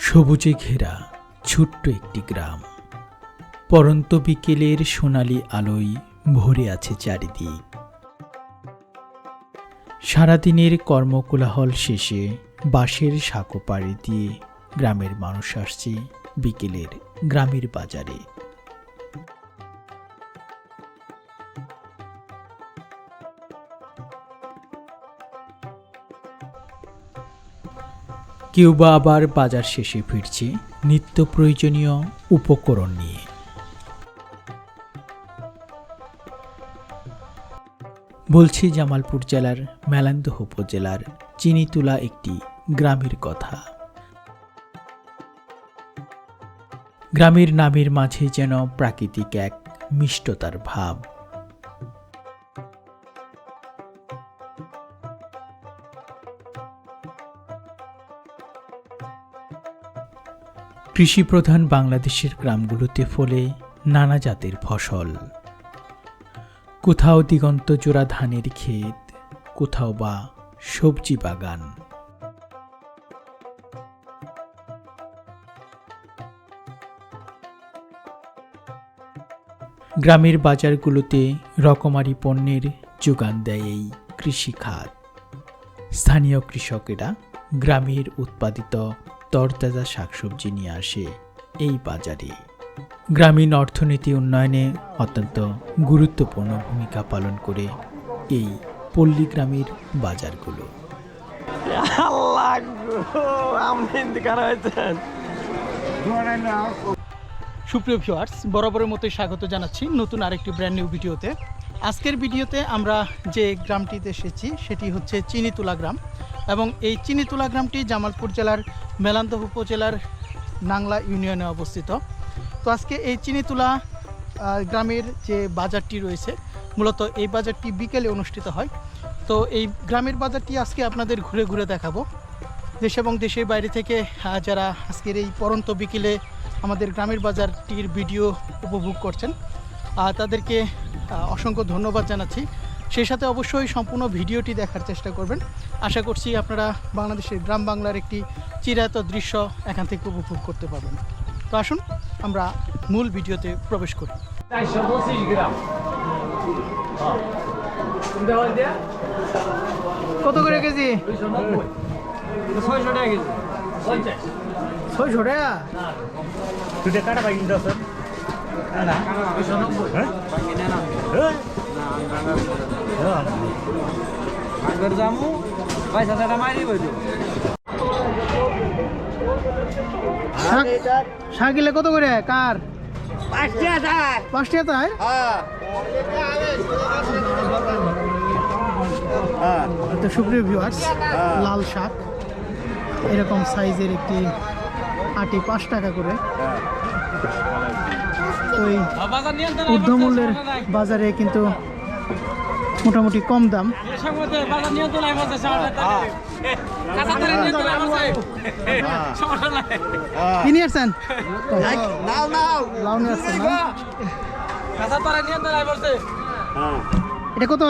সবুজে ঘেরা ছোট্ট একটি গ্রাম। পরন্ত বিকেলের সোনালি আলোয় ভরে আছে চারিদিক। সারাদিনের কর্মকোলাহল শেষে বাঁশের সাঁকো পাড়ি দিয়ে গ্রামের মানুষ আসছে। বিকেলের গ্রামের বাজারে। কেউ বা আবার বাজার শেষে ফিরছে নিত্য প্রয়োজনীয় উপকরণ নিয়ে। বলছি জামালপুর জেলার মেলান্দহ উপজেলার চিনিতুলা একটি গ্রামের কথা। গ্রামের নামের মাঝে যেন প্রাকৃতিক এক মিষ্টতার ভাব। কৃষিপ্রধান বাংলাদেশের গ্রামগুলোতে ফলে নানা জাতের ফসল। কোথাও দিগন্ত জোড়া ধানের ক্ষেত, কোথাও বা সবজি বাগান। গ্রামের বাজারগুলোতে রকমারি পণ্যের যোগান দেয় এই কৃষিখাত। স্থানীয় কৃষকেরা গ্রামের উৎপাদিত তরতাজা শাকসবজি নিয়ে আসে এই বাজারে। গ্রামীণ অর্থনীতি উন্নয়নে অত্যন্ত গুরুত্বপূর্ণ ভূমিকা পালন করে এই পল্লী গ্রামের বাজারগুলো। আল্লাহ সুপ্রিয় ভিউয়ার্স বরাবরের মতোই স্বাগত জানাচ্ছি নতুন আরেকটি ব্র্যান্ড নিউ ভিডিওতে। আজকের ভিডিওতে আমরা যে গ্রামটিতে এসেছি, সেটি হচ্ছে চিনিতুলা গ্রাম। এবং এই চিনিতুলা গ্রামটি জামালপুর জেলার মেলান্দহ উপজেলার নাংলা ইউনিয়নে অবস্থিত। তো আজকে এই চিনিতুলা গ্রামের যে বাজারটি রয়েছে, মূলত এই বাজারটি বিকেলে অনুষ্ঠিত হয়। তো এই গ্রামের বাজারটি আজকে আপনাদের ঘুরে ঘুরে দেখাবো। দেশ এবং দেশের বাইরে থেকে যারা আজকের এই পরন্ত বিকেলে আমাদের গ্রামের বাজারটির ভিডিও উপভোগ করছেন। তাদেরকে অসংখ্য ধন্যবাদ জানাচ্ছি। সেই সাথে অবশ্যই সম্পূর্ণ ভিডিওটি দেখার চেষ্টা করবেন। আশা করছি আপনারা বাংলাদেশের গ্রাম বাংলার একটি চিরায়ত দৃশ্য এখান থেকে উপভোগ করতে পারবেন। তো আসুন আমরা মূল ভিডিওতে প্রবেশ করি। কত করে কেজি? ছয়শো টাকা কেজি। ছয়শো টাকা তুই কাটা পাই কিন্তু স্যার। আগের পয়সা টাকা মারি বইতো। শাক কত করে? কার? পাঁচটি হাজার পাঁচটি হাজার তো সুপ্রিয় ভিউয়ার্স লাল শাক। এরকম সাইজের একটি আটি পাঁচ টাকা করে। ওই ঊর্ধ্বমূল্যের বাজারে কিন্তু মোটামুটি কম দাম। নিয়ে আসছেন এটা কত?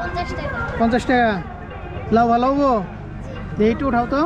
পঞ্চাশ টাকা। পঞ্চাশ টাকা। লাউ ভালো হব? একটু উঠাও তো।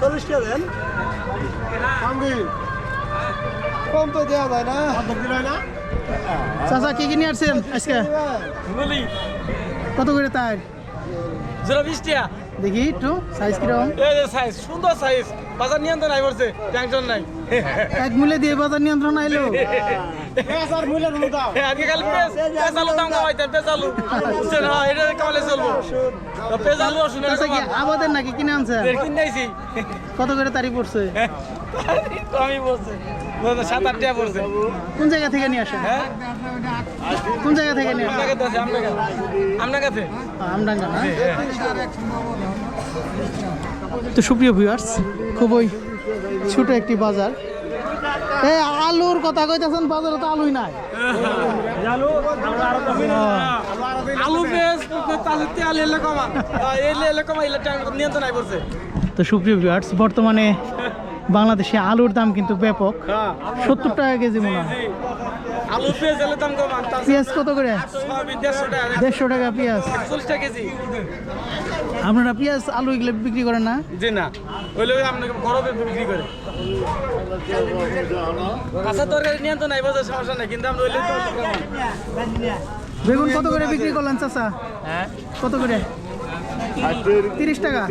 চল্লিশ টাকা দেন? কম তো দেওয়া যায় না। না? চাচা কি কি নিয়ে আসছেন আজকে কত করে তার জোড়া বিশ টাকা দেখি একটু সাইজ কীরকম? এই যে সাইজ সুন্দর সাইজ বাজার নিয়ন্ত্রণ আই পড়ছে টেনশন নাই। এক মূল্যে দিয়ে বাজার নিয়ন্ত্রণ আইলো। স্যার মূল্যের মূল্য দাও আজকে খালি পেঁয়াজ পেঁয়াজ আলু দাম বুঝছেন হ্যাঁ এটা কামালে চলবো। তো পেঁয়াজ আলু শুনে চাচা কি আবাদের নাকি কিনে আনছেন? কিনাইছি কত করে তারিখ পড়ছে? আমি বলছে। সাত আট টাকা পড়ছে। কোন জায়গা থেকে নিয়ে আসেন? হ্যাঁ? কোন জায়গা থেকে নিয়ে আসেন আপনার কাছে। আমডাঙ্গা না? তো সুপ্রিয় ভিউয়ার্স খুবই ছোট একটি বাজার। এই আলুর কথা কইতেছেন বাজারে তো আলুই নাই। আলু তো সুপ্রিয় ভিউয়ার্স বর্তমানে বাংলাদেশে আলুর দাম কিন্তু ব্যাপক। সত্তর টাকা কেজি মনে হয়। পেঁয়াজ কত করে? দেড়শো টাকা। পেঁয়াজ। টাকা কেজি। আপনারা পেঁয়াজ আলু এগুলো বিক্রি করেন না? জি না। ওইলে আপনাকে গরমে বিক্রি করে। কাঁচা তরকারি নিয়ন্ত্রণ নাই বোঝার সমস্যা নাই কিন্তু আমরা ওইলে বেগুন কত করে বিক্রি করলেন চাচা? কত করে? তিরিশ টাকা।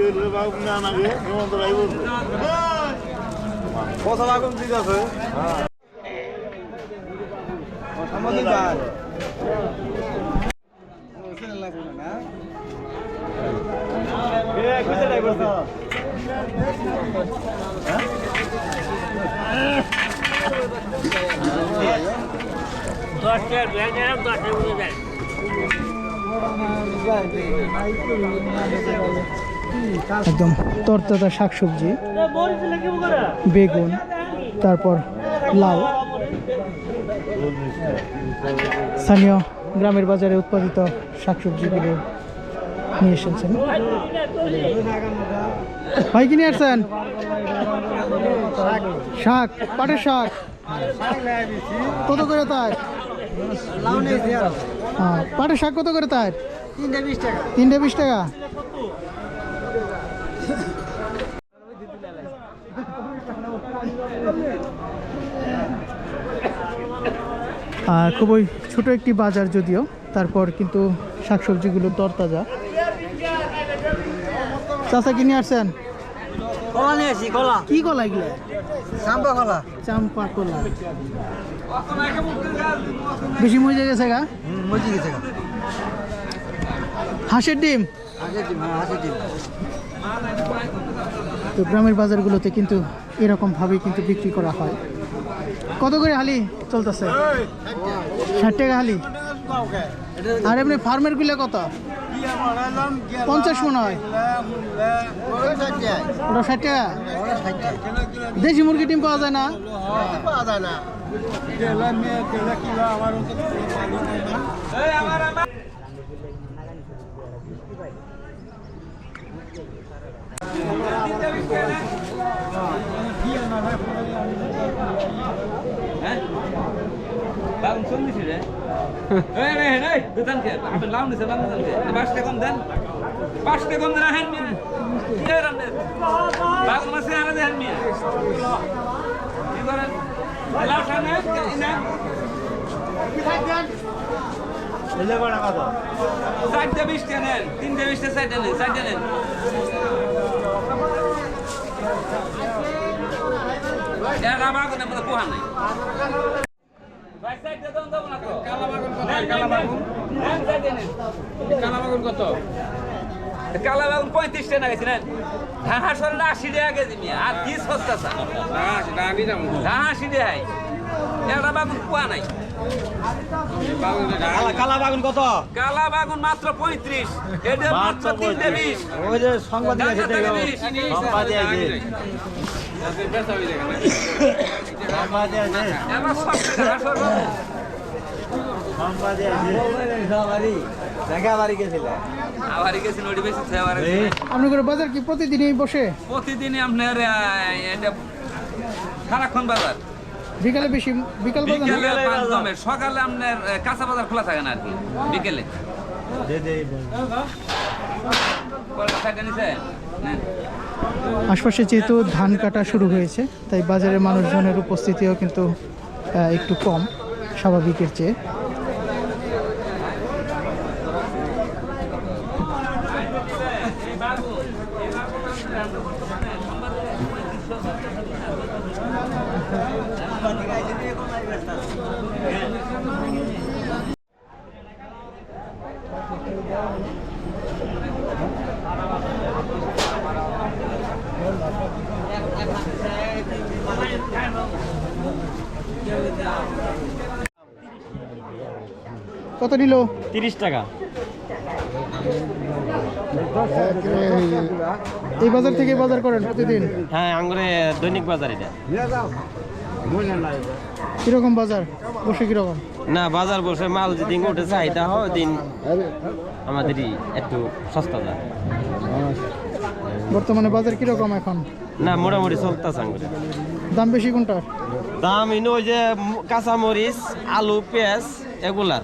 কথা লাগুন ঠিক আছে। সামাজিক ভাই একদম তরতাজা শাকসবজি, বেগুন, তারপর লাউ। স্থানীয় গ্রামের বাজারে উৎপাদিত শাকসবজিগুলো নিয়ে এসেছেন। ভাই কিনে আসছেন? শাক, পাটের শাক। কত করে তার? পাটের শাক কত করে তার? বিশ টাকা তিনটে বিশ টাকা। আর খুবই ছোট একটি বাজার যদিও তারপর কিন্তু শাকসবজিগুলো তরতাজা। চাষা কিনে আসছেন? কলা নিয়ে আসি কলা। কি কলা এগুলো? সাম্পা কলা। চাম্পা কলা। বেশি মজে গেছে গা? মজি গেছে হাঁসের ডিম? হ্যাঁ তো গ্রামের বাজারগুলোতে কিন্তু এরকম ভাবেই কিন্তু বিক্রি করা হয়। কত করে হালি চলতেছে? ষাট টাকা হালি। আর এমনি ফার্মেরগুলো কত? পঞ্চাশ মনে হয়। ষাট টাকা? দেশি মুরগি ডিম পাওয়া যায় না? বাগুন চল্লিশ রে এই রে এই দোকান কে আপনি লাউ নিছে লাউ নিছে পাঁচ টাকা কম দেন পাঁচ টাকা কম দেন হেন মিয়া কি রান দেন বাগুন মাসে আনা দেন মিয়া কি করেন লাউ সামনে না চারটে বিশটা নেন তিনটে বিশটা চারটে নেন চারটে নেন এরা বাগুনের মধ্যে পোহা নাই কালা বাগুন পঁয়ত্রিশ টাকা গেছিলেন ধাহা সরেন আশি টাকা কেজি মিয়া আর কি সস্তা চা ধাহা আশি টাকাই একটা বাগুন পোয়া নাই কালা বাগুন কত কালা বাগুন মাত্র পঁয়ত্রিশ এটা মাত্র তিনটে বিশ ওই যে সাংবাদিক আপনাদের বাজার কি প্রতিদিনই বসে? প্রতিদিনই আপনার সারাক্ষণ বাজার বিকালে বেশি, বিকাল বাজার? সকালে আপনার কাঁচা বাজার খোলা থাকে না আর কি, বিকেলে। আশপাশে যেহেতু ধান কাটা শুরু হয়েছে, তাই বাজারে মানুষজনের উপস্থিতিও কিন্তু একটু কম, স্বাভাবিকের চেয়ে। কত নিল? তিরিশ টাকা। এই বাজার থেকে বাজার করেন প্রতিদিন? হ্যাঁ আঙ্গুরে দৈনিক বাজার এটা। কীরকম বাজার? বসে কীরকম? না বাজার বসে মাল যেদিন উঠে চাহিদা হয় দিন আমাদেরই একটু সস্তা যায়। বর্তমানে বাজার কীরকম এখন? না মোটামুটি চলতেছে আঙ্গুরে। দাম বেশি কোনটার? দাম ইনো ওই যে কাঁচামরিচ আলু পেঁয়াজ এগুলার।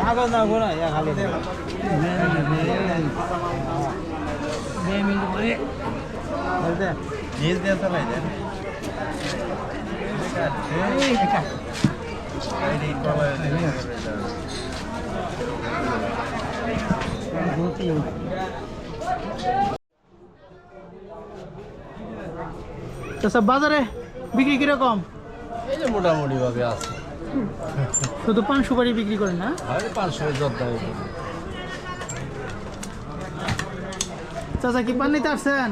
কাগজ না গোনা ইয়া খালি নিজ দিয়ে চালাই দেন চাচা বাজারে বিক্রি কীরকম? এই যে মোটামুটি ভাবে আছে। শুধু পান সুপারি বিক্রি করেন না? চাচা কি পান নিতে আসছেন?